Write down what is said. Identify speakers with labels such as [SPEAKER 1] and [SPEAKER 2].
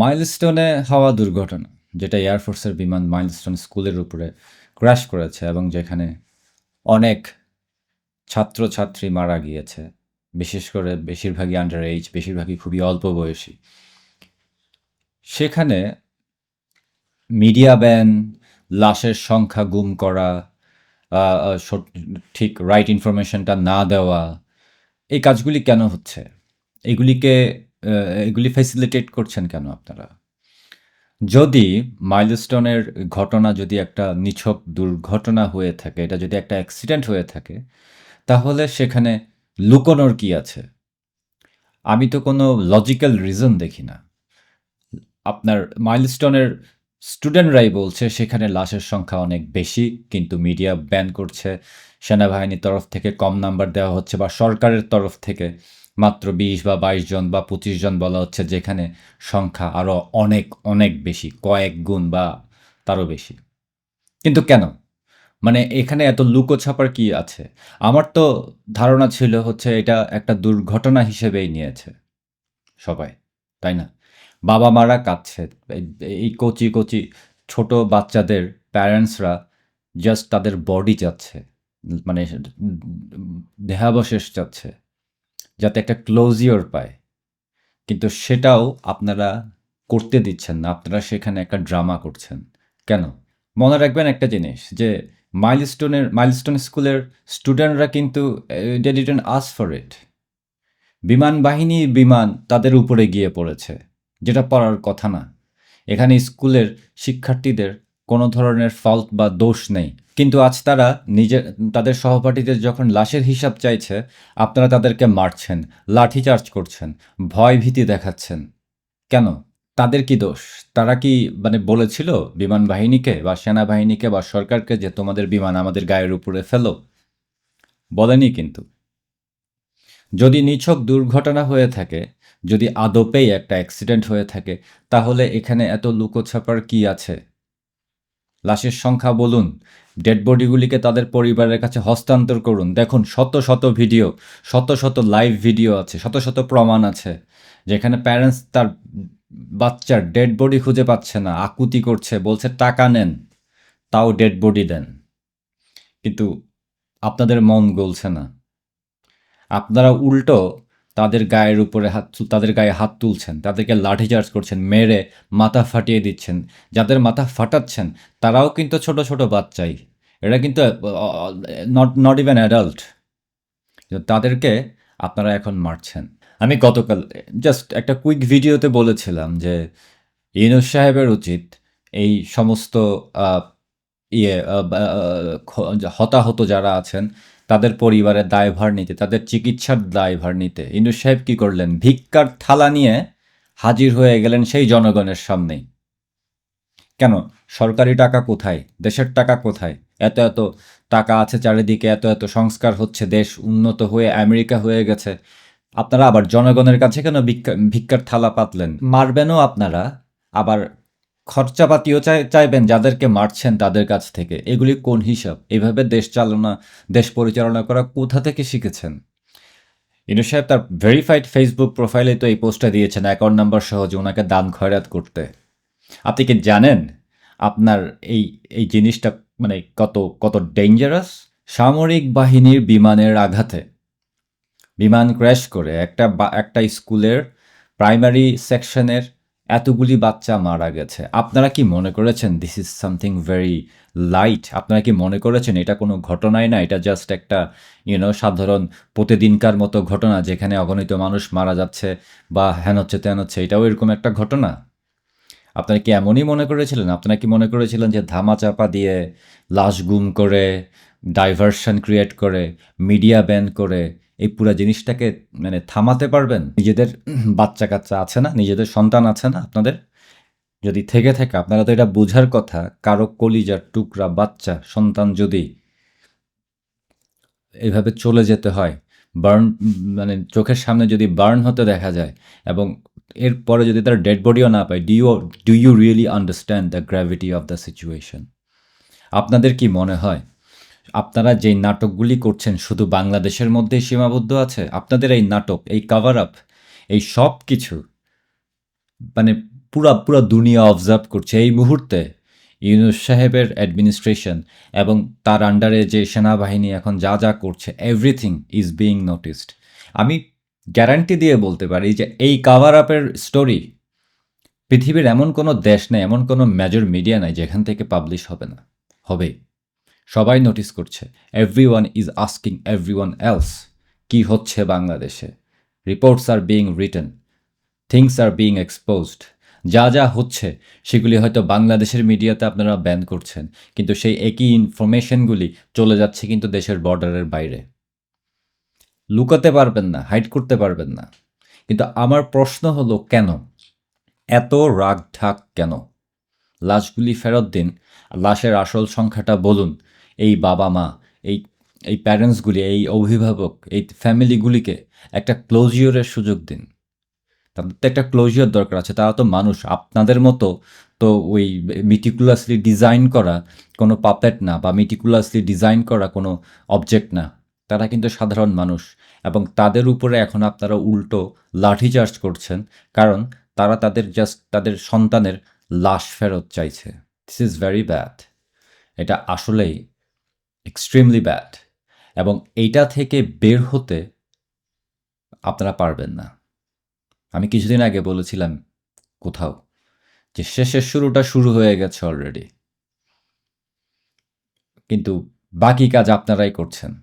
[SPEAKER 1] মাইলস্টোনে হওয়া দুর্ঘটনা, যেটা এয়ারফোর্সের বিমান মাইলস্টোন স্কুলের উপরে ক্র্যাশ করেছে এবং যেখানে অনেক ছাত্রছাত্রী মারা গিয়েছে, বিশেষ করে বেশিরভাগই আন্ডার এইজ বেশিরভাগই খুবই অল্প বয়সী। সেখানে মিডিয়া ব্যান লাশের সংখ্যা গুম করা ঠিক রাইট ইনফরমেশনটা না দেওয়া, এই কাজগুলি কেন হচ্ছে? এগুলিকে এগুলি ফ্যাসিলিটেট করছেন কেন আপনারা? যদি মাইলস্টোনের ঘটনা যদি একটা নিছক দুর্ঘটনা হয়ে থাকে, এটা যদি একটা অ্যাক্সিডেন্ট হয়ে থাকে, তাহলে সেখানে লুকোনোর কি আছে? আমি তো কোনো লজিক্যাল রিজন দেখি না। আপনার মাইলস্টোনের স্টুডেন্টরাই বলছে, সেখানে লাশের সংখ্যা অনেক বেশি, কিন্তু মিডিয়া ব্যান করছে, সেনাবাহিনীর তরফ থেকে কম নাম্বার দেওয়া হচ্ছে বা সরকারের তরফ থেকে মাত্র বিশ বা বাইশ জন বা পঁচিশ জন বলা হচ্ছে, যেখানে সংখ্যা আরও অনেক অনেক বেশি, কয়েক গুণ বা তারও বেশি। কিন্তু কেন? মানে এখানে এত লুকোছাপার কি আছে? আমার তো ধারণা ছিল হচ্ছে এটা একটা দুর্ঘটনা হিসেবেই নিয়েছে সবাই, তাই না? বাবা মারা কাঁদছে, এই- কচি কচি ছোট বাচ্চাদের প্যারেন্টসরা জাস্ট তাদের বডি চাচ্ছে মানে দেহাবশেষ চাচ্ছে যাতে একটা ক্লোজিওর পায়। কিন্তু সেটাও আপনারা করতে দিচ্ছেন না, আপনারা সেখানে একটা ড্রামা করছেন। কেন? মনে রাখবেন একটা জিনিস, যে মাইলস্টোনের মাইলস্টোন স্কুলের স্টুডেন্টরা কিন্তু আস ফর ইট বিমান বাহিনী বিমান তাদের উপরে গিয়ে পড়েছে, যেটা পড়ার কথা না। এখানে স্কুলের শিক্ষার্থীদের কোনো ধরনের ফল্ট বা দোষ নেই। কিন্তু আজ তারা নিজের তাদের সহপাঠীদের যখন লাশের হিসাব চাইছে, আপনারা তাদেরকে মারছেন লাঠিচার্জ করছেন, ভয় ভীতি দেখাচ্ছেন। কেন? তাদের কি দোষ? তারা কি মানে বলেছিল বিমান বাহিনীকে বা সেনাবাহিনীকে বা সরকারকে যে তোমাদের বিমান আমাদের গায়ের উপরে ফেলো? বলেনি কিন্তু। যদি নিছক দুর্ঘটনা হয়ে থাকে, যদি আদপেই একটা অ্যাক্সিডেন্ট হয়ে থাকে, তাহলে এখানে এত লুকোছাপার কি আছে? লাশের সংখ্যা বলুন, ডেড বডিগুলিকে তাদের পরিবারের কাছে হস্তান্তর করুন। দেখুন, শত শত ভিডিও, শত শত লাইভ ভিডিও আছে, শত শত প্রমাণ আছে, যেখানে প্যারেন্টস তার বাচ্চার ডেড বডি খুঁজে পাচ্ছে না, আকুতি করছে, বলছে, টাকা নেন, তাও ডেড বডি দেন। কিন্তু আপনাদের মন গলছে না। আপনারা উল্টো তাদের গায়ের উপরে হাত তাদের গায়ে হাত তুলছেন, তাদেরকে লাঠিচার্জ করছেন, মেরে মাথা ফাটিয়ে দিচ্ছেন। যাদের মাথা ফাটাচ্ছেন, তারাও কিন্তু ছোট ছোট বাচ্চাই। এরা কিন্তু নট নট ইভেন অ্যাডাল্ট তাদেরকে আপনারা এখন মারছেন। আমি গতকাল জাস্ট একটা কুইক ভিডিওতে বলেছিলাম যে ইউনুস সাহেবের উচিত এই সমস্ত ইয়ে হতাহত যারা আছেন, তাদের পরিবারের দায়ভার নিতে, তাদের চিকিৎসার দায়ভার নিতে। ইন্দু সাহেব কি করলেন? ভিক্ষার থালা নিয়ে হাজির হয়ে গেলেন সেই জনগণের সামনেই। কেন? সরকারি টাকা কোথায়? দেশের টাকা কোথায়? এত এত টাকা আছে চারিদিকে, এত এত সংস্কার হচ্ছে, দেশ উন্নত হয়ে আমেরিকা হয়ে গেছে। আপনারা আবার জনগণের কাছে কেন ভিক্ষা, ভিক্ষার থালা পাতলেন? মারবেনও আপনারা? আবার খরচাপাতিও চাই, চাইবেন, যাদেরকে মারছেন তাদের কাছ থেকে। এগুলি কোন হিসাব? এভাবে দেশ চালনা, দেশ পরিচালনা করা কোথা থেকে শিখেছেন? ইনু সাহেব তার ভেরিফাইড ফেসবুক প্রোফাইলে তো এই পোস্টটা দিয়েছেন অ্যাকাউন্ট নাম্বার সহ যে ওনাকে দান খয়রাত করতে। আপনি কি জানেন আপনার এই এই জিনিসটা মানে কত কত ডেঞ্জারাস সামরিক বাহিনীর বিমানের আঘাতে। বিমান ক্র্যাশ করে একটা একটা স্কুলের প্রাইমারি সেকশনের এতগুলি বাচ্চা মারা গেছে। আপনারা কি মনে করেছেন this is something very light আপনারা কি মনে করেছেন এটা কোনো ঘটনাই না? এটা জাস্ট একটা ইউনো সাধারণ প্রতিদিনকার মতো ঘটনা যেখানে অগণিত মানুষ মারা যাচ্ছে বা হ্যান হচ্ছে ত্যান হচ্ছে, এটাও এরকম একটা ঘটনা? আপনারা কি এমনই মনে করেছিলেন? আপনারা কি মনে করেছিলেন যে ধামা চাপা দিয়ে লাশ গুম করে ডাইভারশন ক্রিয়েট করে মিডিয়া ব্যান করে এই পুরো জিনিসটাকে মানে থামাতে পারবেন। নিজেদের বাচ্চা কাচ্চা আছে না, নিজেদের সন্তান আছে না আপনাদের। যদি থেকে থাকে, আপনারা তো এটা বোঝার কথা, কারও কলিজার টুকরা বাচ্চা, সন্তান যদি এইভাবে চলে যেতে হয়, বার্ন মানে চোখের সামনে যদি বার্ন হতে দেখা যায়, এবং এরপরে যদি তার ডেড বডিও না পায় do you do you really understand the gravity of the situation আপনাদের কি মনে হয়? আপনারা যেই নাটকগুলি করছেন শুধু বাংলাদেশের মধ্যেই সীমাবদ্ধ আছে? আপনাদের এই নাটক, এই কাভার আপ এই সব কিছু মানে পুরা পুরা দুনিয়া অবজার্ভ করছে এই মুহূর্তে ইউনুস সাহেবের অ্যাডমিনিস্ট্রেশন এবং তার আন্ডারে যে সেনাবাহিনী এখন যা যা করছে এভরিথিং ইজ বিইং নোটিসড আমি গ্যারান্টি দিয়ে বলতে পারি যে এই কাভার আপের স্টোরি পৃথিবীর এমন কোনো দেশ নেই, এমন কোনো মেজর মিডিয়া নাই যেখান থেকে পাবলিশ হবে না, হবে। সবাই নোটিস করছে every one is asking every one else কী হচ্ছে বাংলাদেশে? Reports are being written things are being exposed যা যা হচ্ছে, সেগুলি হয়তো বাংলাদেশের মিডিয়াতে আপনারা ব্যান করছেন, কিন্তু সেই একই ইনফরমেশনগুলি চলে যাচ্ছে কিন্তু দেশের বর্ডারের বাইরে। লুকাতে পারবেন না হাইড করতে পারবেন না। কিন্তু আমার প্রশ্ন হলো, কেন? এত রাগ ঢাক কেন? লাশগুলি ফেরত দিন, লাশের আসল সংখ্যাটা বলুন এই বাবা মা, এই এই প্যারেন্টসগুলি এই অভিভাবক, এই ফ্যামিলিগুলিকে একটা ক্লোজিওরের সুযোগ দিন। তাদের তো একটা ক্লোজিওর দরকার আছে, তারা তো মানুষ। আপনাদের মতো তো ওই মিটিকুলাসলি ডিজাইন করা কোনো পাপেট না বা মিটিকুলাসলি ডিজাইন করা কোনো অবজেক্ট না, তারা কিন্তু সাধারণ মানুষ। এবং তাদের উপরে এখন আপনারা উল্টো লাঠিচার্জ করছেন, কারণ তারা তাদের জাস্ট তাদের সন্তানের লাশ ফেরত চাইছে। দিস ইজ ভেরি ব্যাড এটা আসলেই এক্সট্রিমলি ব্যাড এবং এইটা থেকে বের হতে আপনারা পারবেন না। আমি কিছুদিন আগে বলেছিলাম কোথাও যে শেষের শুরুটা শুরু হয়ে গেছে অলরেডি কিন্তু বাকি কাজ আপনারাই করছেন।